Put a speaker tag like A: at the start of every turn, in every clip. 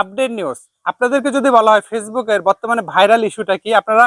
A: Update news আপনাদেরকে যদি বলা হয় ফেসবুকের বর্তমানে ভাইরাল ইস্যুটা কি, আপনারা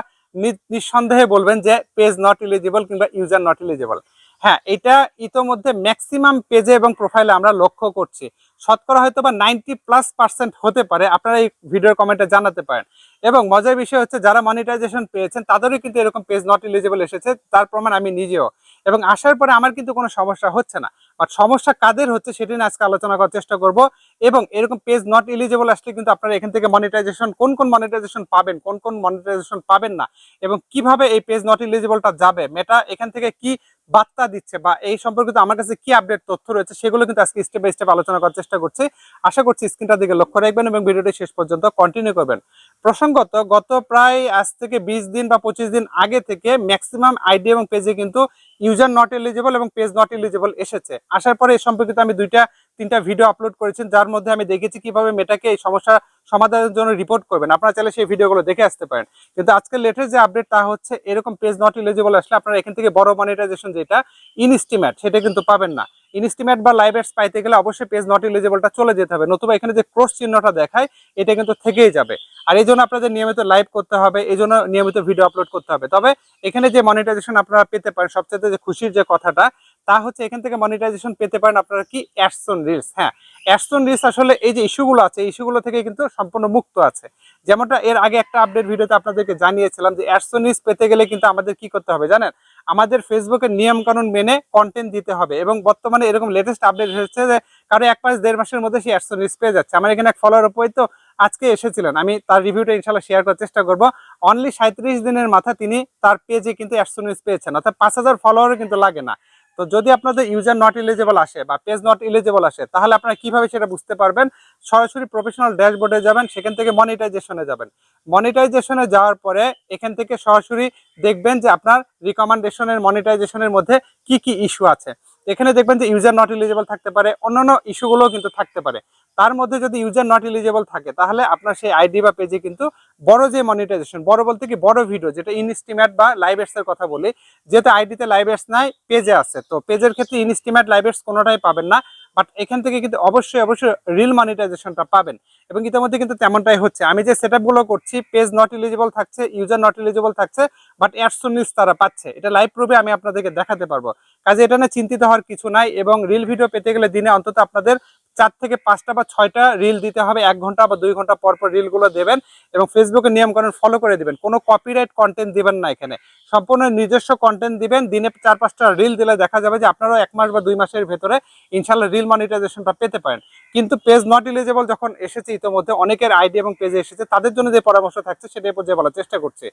A: নিঃসন্দেহে বলবেন যে পেজ নট ইলিজিবল কিংবা ইউজার নট ইলিজিবল হ্যাঁ এটা ইতোমধ্যে ম্যাক্সিমাম পেজে এবং প্রোফাইলে আমরা লক্ষ্য করছি। শতকরা হয়তো বা নাইনটি প্লাস পার্সেন্ট হতে পারে। আপনারা এই ভিডিওর কমেন্টে জানাতে পারেন। এবং মজার বিষয় হচ্ছে, যারা মনিটাইজেশন পেয়েছেন, তাদেরও কিন্তু এরকম পেজ নট ইলিজিবল এসেছে তার প্রমাণ আমি নিজেও। এবং আসার পরে আমার কিন্তু কোনো সমস্যা হচ্ছে না। বাট সমস্যা কাদের হচ্ছে সেটি নিয়ে আজকে আলোচনা করার চেষ্টা করব। এবং এরকম পেজ নট এলিজিবল আসলে কিন্তু আপনারা এখান থেকে মনিটাইজেশন কোন কোন মনিটাইজেশন পাবেন, কোন কোন মনিটাইজেশন পাবেন না, এবং কীভাবে এই পেজ নট এলিজিবলটা যাবে মেটা এখান থেকে কি বার্তা দিচ্ছে, বা এই সম্পর্কিত আমার কাছে কি আপডেট তথ্য রয়েছে, সেগুলো কিন্তু আজকে স্টেপ বাই স্টেপ আলোচনা করার করছি। আশা করছি স্ক্রিনটা দিকে লক্ষ্য রাখবেন এবং ভিডিওটি শেষ পর্যন্ত কন্টিনিউ করবেন। প্রসঙ্গত, গত প্রায় আজ থেকে বিশ দিন বা পঁচিশ দিন আগে থেকে ম্যাক্সিমাম আইডি এবং পেজে কিন্তু ইউজার নট এলিজিবল এবং পেজ নট এলিজিবল এসেছে। আসার পরে এই সম্পর্কিত আমি দুইটা, তিনটা ভিডিও আপলোড করেছেন, যার মধ্যে আমি দেখেছি কীভাবে মেটাকে এই সমস্যা সমাধানের জন্য রিপোর্ট করবেন। আপনারা চাইলে সেই ভিডিওগুলো দেখে আসতে পারেন। কিন্তু আজকে লেটেস্ট যে আপডেট তা হচ্ছে, এরকম পেজ নট এলিজিবল আসলে আপনারা এখান থেকে বড় মনিটাইজেশন যেটা ইনস্টিমেট সেটা কিন্তু পাবেন না। ইনস্টিমেট বা লাইভ এডস পাইতে গেলে অবশ্যই পেজ নট এলিজিবলটা চলে যেতে হবে। নতুবা এখানে যে ক্রস চিহ্নটা দেখায়, এটা কিন্তু থেকেই যাবে। আর এই জন্য আপনাদের নিয়মিত লাইভ করতে হবে, এই জন্য নিয়মিত ভিডিও আপলোড করতে হবে। তবে এখানে যে মনিটাইজেশন আপনারা পেতে পারেন সবচেয়ে যে খুশির যে কথাটা, তা হচ্ছে এখান থেকে মনিটাইজেশন পেতে পারেন আপনারা কি অ্যাডসন রিলস হ্যাঁ অ্যাডসন রিলস আসলে এই যে ইস্যুগুলো আছে, এই ইস্যুগুলো থেকে কিন্তু সম্পূর্ণ মুক্ত আছে। যেমনটা এর আগে একটা আপডেট ভিডিওতে আপনাদেরকে জানিয়েছিলাম যে অ্যাডসন রিলস পেতে গেলে কিন্তু আমাদের কি করতে হবে জানেন? আমাদের ফেসবুকের নিয়ম কানুন মেনে কন্টেন্ট দিতে হবে এবং বর্তমানে এরকম লেটেস্ট আপডেট হচ্ছে যে কারও এক মাস, দেড় মাসের মধ্যে সে একশো রিলস পেয়ে যাচ্ছে। আমার এখানে এক ফলোয়ার উপরে তো আজকে এসেছিলেন। আমি তার রিভিউটা ইনশাল্লাহ শেয়ার করার চেষ্টা করব। অনলি সাঁত্রিশ দিনের মাথা তিনি তার পেজে কিন্তু একশো রিলস পেয়েছেন। অর্থাৎ পাঁচ হাজার ফলোয়ারও কিন্তু লাগে না। তো যদি আপনাদের ইউজার নট এলিজিবল আসে বা পেজ নট এলিজিবল আসে, তাহলে আপনারা কীভাবে সেটা বুঝতে পারবেন? সরাসরি প্রফেশনাল ড্যাশবোর্ডে যাবেন, সেখান থেকে মনিটাইজেশনে যাবেন। মনিটাইজেশনে যাওয়ার পরে এখান থেকে সরাসরি দেখবেন যে আপনার রিকমেন্ডেশনের মনিটাইজেশনের মধ্যে কি কি ইস্যু আছে। এখানে দেখবেন যে ইউজার নট এলিজিবল থাকতে পারে, অন্যান্য ইস্যুগুলোও কিন্তু থাকতে পারে। তার মধ্যে যদি ইউজার নট এলিজেবল থাকে, তাহলে আপনার সেই আইডি বা পেজে কিন্তু বড় যে মনিটাইজেশন বড় বলতে কি বড় ভিডিও যেটা ইনস্টিমেট বা লাইভ এর কথা বলি, যেহেতু আইডিতে লাইভ এডস নাই পেজে আছে। তো পেজের ক্ষেত্রে ইনস্টিমেট লাইভ এডস কোনোটাই পাবেন না বাট এখান থেকে কিন্তু অবশ্যই অবশ্যই রিল মনিটাইজেশনটা পাবেন। এবং ইতিমধ্যে কিন্তু তেমনটাই হচ্ছে। আমি যে সেট করছি পেজ নট এলিজিবল থাকছে ইউজার নট এলিজিবল থাকছে বাট অ্যাডসন নিউজ তারা পাচ্ছে। এটা লাইভ প্রুফে আমি আপনাদেরকে দেখাতে পারব। কাজে এটা নিয়ে চিন্তিত হওয়ার কিছু নাই এবং রিল ভিডিও পেতে গেলে দিনে অন্তত আপনাদের চার থেকে পাঁচটা বা ছয়টা রিল দিতে হবে। এক ঘণ্টা বা দুই ঘণ্টা পর পর রিলগুলো দেবেন এবং ফেসবুকের নিয়ম কানুন ফলো করে দিবেন। কোনো কপিরাইট কন্টেন্ট দিবেন না এখানে। সম্পূর্ণ নিজস্ব কন্টেন্ট দিবেন। দিনে চার, পাঁচটা রিল দিলে দেখা যাবে যে আপনারাও এক মাস বা দুই মাসের ভেতরে ইনশাল্লাহ রিল মনিটাইজেশনটা পেতে পারেন। কিন্তু পেজ নট এলিজেবল যখন এসেছে ইতিমধ্যে অনেকের আইডি এবং পেজে এসেছে, তাদের জন্য যে পরামর্শ থাকছে সেটাই পর্যায়ে বলার চেষ্টা করছে।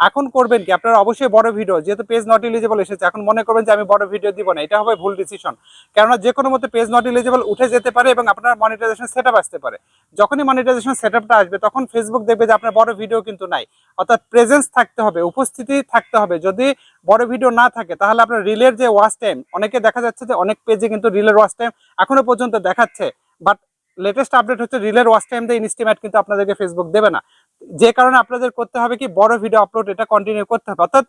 A: এখন করবেন কি? আপনারা অবশ্যই বড় ভিডিও, যেহেতু পেজ নট এলিজেবল এসেছে, এখন মনে করবেন যে আমি বড় ভিডিও দিব না, এটা হবে ভুল ডিসিশন কেননা যে কোনো মতো পেজ নট এলিজেবল উঠে যেতে পারে এবং আপনার মনিটাইজেশন সেট আসতে পারে। যখনই মনিটাইজেশন সেট আসবে, তখন ফেসবুক দেখবে যে আপনার বড় ভিডিও কিন্তু নাই। অর্থাৎ প্রেজেন্স থাকতে হবে, উপস্থিতি থাকতে হবে। যদি বড় ভিডিও না থাকে, তাহলে আপনার রিলের যে ওয়াচ টাইম অনেকে দেখা যাচ্ছে যে অনেক পেজে কিন্তু রিলের ওয়াচ টাইম এখনও পর্যন্ত দেখাচ্ছে। বাট লেটেস্ট আপডেট হচ্ছে রিলের ওয়াচ টাইম দিয়ে ইনস্টিমেট কিন্তু আপনাদেরকে ফেসবুক দেবে না। যে কারণে আপনাদের করতে হবে কি, বড় ভিডিও আপলোড এটা কন্টিনিউ করতে হবে। অর্থাৎ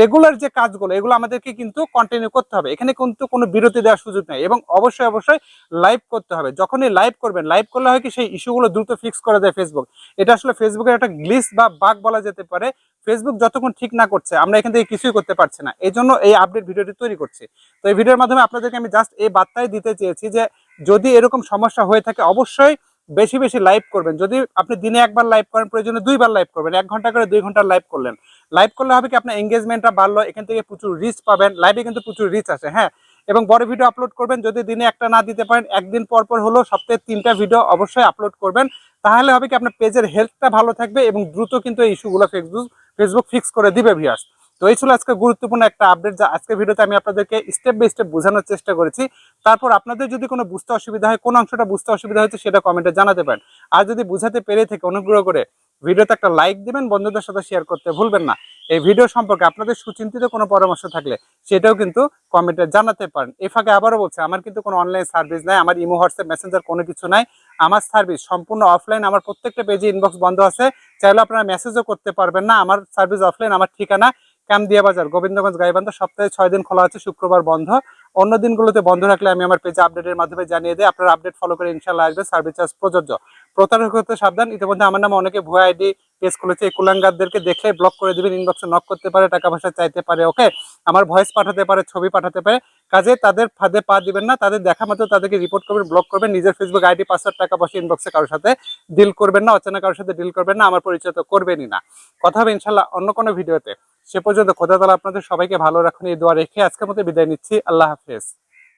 A: রেগুলার যে কাজগুলো, এগুলো আমাদেরকে কিন্তু কন্টিনিউ করতে হবে। এখানে কিন্তু কোনো বিরতি দেওয়ার সুযোগ নেই এবং অবশ্যই অবশ্যই লাইভ করতে হবে। যখনই লাইভ করবেন লাইভ করলে হয় কি, সেই ইস্যুগুলো দ্রুত ফিক্স করে দেয় ফেসবুক এটা আসলে ফেসবুকের একটা গ্লিস বা বাগ বলা যেতে পারে। ফেসবুক যতক্ষণ ঠিক না করছে, আমরা এখান থেকে কিছুই করতে পারছি না। এই জন্য এই আপডেট ভিডিওটি তৈরি করছি। তো এই ভিডিওর মাধ্যমে আপনাদেরকে আমি জাস্ট এই বার্তাই দিতে চেয়েছি যে যদি এরকম সমস্যা হয়ে থাকে, অবশ্যই বেশি বেশি লাইভ করবেন। যদি আপনি দিনে একবার লাইভ করেন, প্রয়োজনে দুইবার লাইভ করবেন। এক ঘণ্টা করে দুই ঘণ্টা লাইভ করলেন। লাইভ করলে হবে কি আপনার এঙ্গেজমেন্টটা বাড়লো, এখান থেকে প্রচুর রিচ পাবেন। লাইভে কিন্তু প্রচুর রিচ আসে হ্যাঁ? এবং বড় ভিডিও আপলোড করবেন, যদি দিনে একটা না দিতে পারেন, একদিন পর পর হলো সপ্তাহে তিনটা ভিডিও অবশ্যই আপলোড করবেন। তাহলে হবে কি আপনার পেজের হেলথটা ভালো থাকবে এবং দ্রুত কিন্তু এই ইস্যুগুলো ফেসবুক ফেসবুক ফিক্স করে দিবে ভিউয়ার্স তো এই ছিল আজকে গুরুত্বপূর্ণ একটা আপডেট যা আজকে ভিডিওতে আমি আপনাদেরকে স্টেপ বাই স্টেপ বোঝানোর চেষ্টা করেছি। তারপর আপনাদের যদি কোনো বুঝতে অসুবিধা হয়, কোন অংশটা বুঝতে অসুবিধা হয়েছে সেটা কমেন্টে জানাতে পারেন। আর যদি বুঝাতে পেরে থেকে অনুগ্রহ করে ভিডিওতে একটা লাইক দিবেন, বন্ধুদের সাথে শেয়ার করতে ভুলবেন না। এই ভিডিও সম্পর্কে আপনাদের সুচিন্তিত কোনো পরামর্শ থাকলে সেটাও কিন্তু কমেন্টে জানাতে পারেন। এই ফাঁকে আবারও বলছে, আমার কিন্তু কোনো অনলাইন সার্ভিস নাই, আমার ইমো, হোয়াটসঅ্যাপ মেসেঞ্জার কোনো কিছু নাই। আমার সার্ভিস সম্পূর্ণ অফলাইন আমার প্রত্যেকটা পেজে ইনবক্স বন্ধ আছে। চাইলে আপনারা মেসেজও করতে পারবেন না, আমার সার্ভিস অফলাইন আমার ঠিকানা। কামদিয়া বাজার, গোবিন্দগঞ্জ, গাইবান্ধা, সপ্তাহে ছয় দিন খোলা আছে, শুক্রবার বন্ধ। অন্য দিনগুলোতে বন্ধ রাখলে আমি আমার পেজে আপডেটের মাধ্যমে জানিয়ে দিই, আপনার আপডেট ফলো করে ইনশাল্লাহ আসবে সার্ভিস চার্জ প্রযোজ্য। প্রতারক হতে সাবধান, ইতিমধ্যে আমার নামে অনেকে ভুয়া আইডি পেজ খুলেছে, এই কুলাঙ্গারদেরকে দেখে ব্লক করে দেবেন ইনবক্সে নক করতে পারে, টাকা পয়সা চাইতে পারে ওকে আমার ভয়েস পাঠাতে পারে, ছবি পাঠাতে পারে, কাজে তাদের ফাঁদে পা দিবেন না, তাদের দেখা মতো তাদেরকে রিপোর্ট করবেন ব্লক করবেন, নিজের ফেসবুক আইডি পাসওয়ার্ড টাকা পয়সা ইনবক্সে কারোর সাথে ডিল করবেন না, অচেনা কারোর সাথে ডিল করবেন না, আমার পরিচয় তো করবেনই না। কথা হবে ইনশাল্লাহ অন্য কোনো ভিডিওতে সে পর্যন্ত খোদা তালা আপনাদের সবাইকে ভালো রাখুন, এই দোয়া রেখে আজকের মতো বিদায় নিচ্ছি, আল্লাহ হাফেজ।